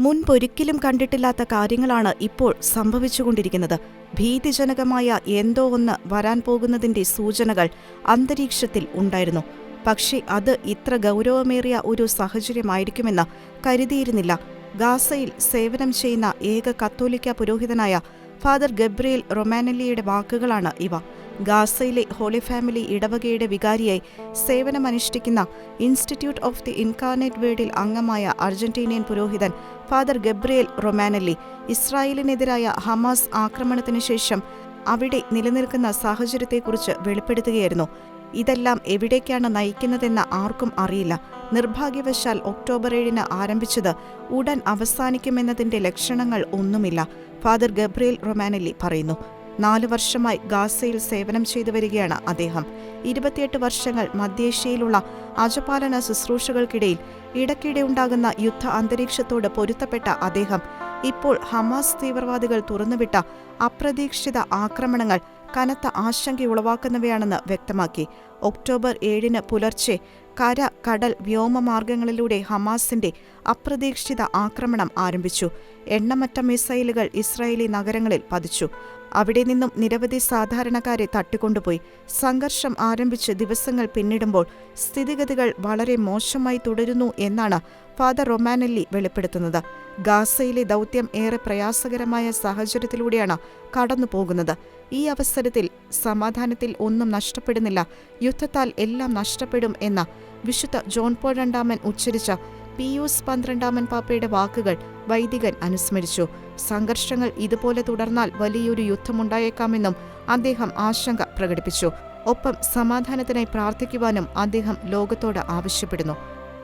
മുൻപൊരിക്കലും കണ്ടിട്ടില്ലാത്ത കാര്യങ്ങളാണ് ഇപ്പോൾ സംഭവിച്ചുകൊണ്ടിരിക്കുന്നത്. ഭീതിജനകമായ എന്തോ ഒന്ന് വരാൻ പോകുന്നതിന്റെ സൂചനകൾ അന്തരീക്ഷത്തിൽ ഉണ്ടായിരുന്നു. പക്ഷേ അത് ഇത്ര ഗൗരവമേറിയ ഒരു സാഹചര്യമായിരിക്കുമെന്ന് കരുതിയിരുന്നില്ല. ഗാസയിൽ സേവനം ചെയ്യുന്ന ഏക കത്തോലിക്ക പുരോഹിതനായ ഫാദർ ഗബ്രിയേൽ റൊമാനലിയുടെ വാക്കുകളാണ് ഇവ. ഗാസയിലെ ഹോളി ഫാമിലി ഇടവകയുടെ വികാരിയായി സേവനമനുഷ്ഠിക്കുന്ന ഇൻസ്റ്റിറ്റ്യൂട്ട് ഓഫ് ദി ഇൻകാർണേറ്റ് വേർഡിൽ അംഗമായ അർജന്റീനിയൻ പുരോഹിതൻ ഫാദർ ഗബ്രിയേൽ റൊമാനല്ലി ഇസ്രായേലിനെതിരായ ഹമാസ് ആക്രമണത്തിനു ശേഷം അവിടെ നിലനിൽക്കുന്ന സാഹചര്യത്തെക്കുറിച്ച് വെളിപ്പെടുത്തുകയായിരുന്നു. ഇതെല്ലാം എവിടേക്കാണ് നയിക്കുന്നതെന്ന് ആർക്കും അറിയില്ല. നിർഭാഗ്യവശാൽ ഒക്ടോബർ ഏഴിന് ആരംഭിച്ചത് ഉടൻ അവസാനിക്കുമെന്നതിന്റെ ലക്ഷണങ്ങൾ ഒന്നുമില്ല ഫാദർ ഗബ്രിയേൽ റൊമാനലി പറയുന്നു. നാല് വർഷമായി ഗാസയിൽ സേവനം ചെയ്തു വരികയാണ് അദ്ദേഹം. ഇരുപത്തിയെട്ട് വർഷങ്ങൾ മധ്യേഷ്യയിലുള്ള അജപാലന ശുശ്രൂഷകൾക്കിടയിൽ ഇടയ്ക്കിടെ ഉണ്ടാകുന്ന യുദ്ധ അന്തരീക്ഷത്തോട് പൊരുത്തപ്പെട്ട അദ്ദേഹം ഇപ്പോൾ ഹമാസ് തീവ്രവാദികൾ തുറന്നുവിട്ട അപ്രതീക്ഷിത ആക്രമണങ്ങൾ കനത്ത ആശങ്കയുളവാക്കുന്നവയാണെന്ന് വ്യക്തമാക്കി. ഒക്ടോബർ ഏഴിന് പുലർച്ചെ കര കടൽ വ്യോമമാർഗങ്ങളിലൂടെ ഹമാസിന്റെ അപ്രതീക്ഷിത ആക്രമണം ആരംഭിച്ചു. എണ്ണമറ്റ മിസൈലുകൾ ഇസ്രായേലി നഗരങ്ങളിൽ പതിച്ചു. അവിടെ നിന്നും നിരവധി സാധാരണക്കാരെ തട്ടിക്കൊണ്ടുപോയി. സംഘർഷം ആരംഭിച്ച് ദിവസങ്ങൾ പിന്നിടുമ്പോൾ സ്ഥിതിഗതികൾ വളരെ മോശമായി തുടരുന്നു എന്നാണ് ഫാദർ റൊമാനല്ലി വെളിപ്പെടുത്തുന്നത്. ഗാസയിലെ ദൗത്യം ഏറെ പ്രയാസകരമായ സാഹചര്യത്തിലൂടെയാണ് കടന്നു പോകുന്നത് ഈ അവസരത്തിൽ സമാധാനത്തിൽ ഒന്നും നഷ്ടപ്പെടുന്നില്ല. യുദ്ധത്താൽ എല്ലാം നഷ്ടപ്പെടും എന്ന വിശുദ്ധ ജോൺ പോൾ രണ്ടാമൻ ഉച്ചരിച്ച പിയൂസ് പന്ത്രണ്ടാമൻ പാപ്പയുടെ വാക്കുകൾ വൈദികൻ അനുസ്മരിച്ചു. സംഘർഷങ്ങൾ ഇതുപോലെ തുടർന്നാൽ വലിയൊരു യുദ്ധമുണ്ടായേക്കാമെന്നും അദ്ദേഹം ആശങ്ക പ്രകടിപ്പിച്ചു. ഒപ്പം സമാധാനത്തിനായി പ്രാർത്ഥിക്കുവാനും അദ്ദേഹം ലോകത്തോട് ആവശ്യപ്പെടുന്നു.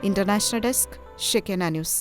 International desk Shekinah news.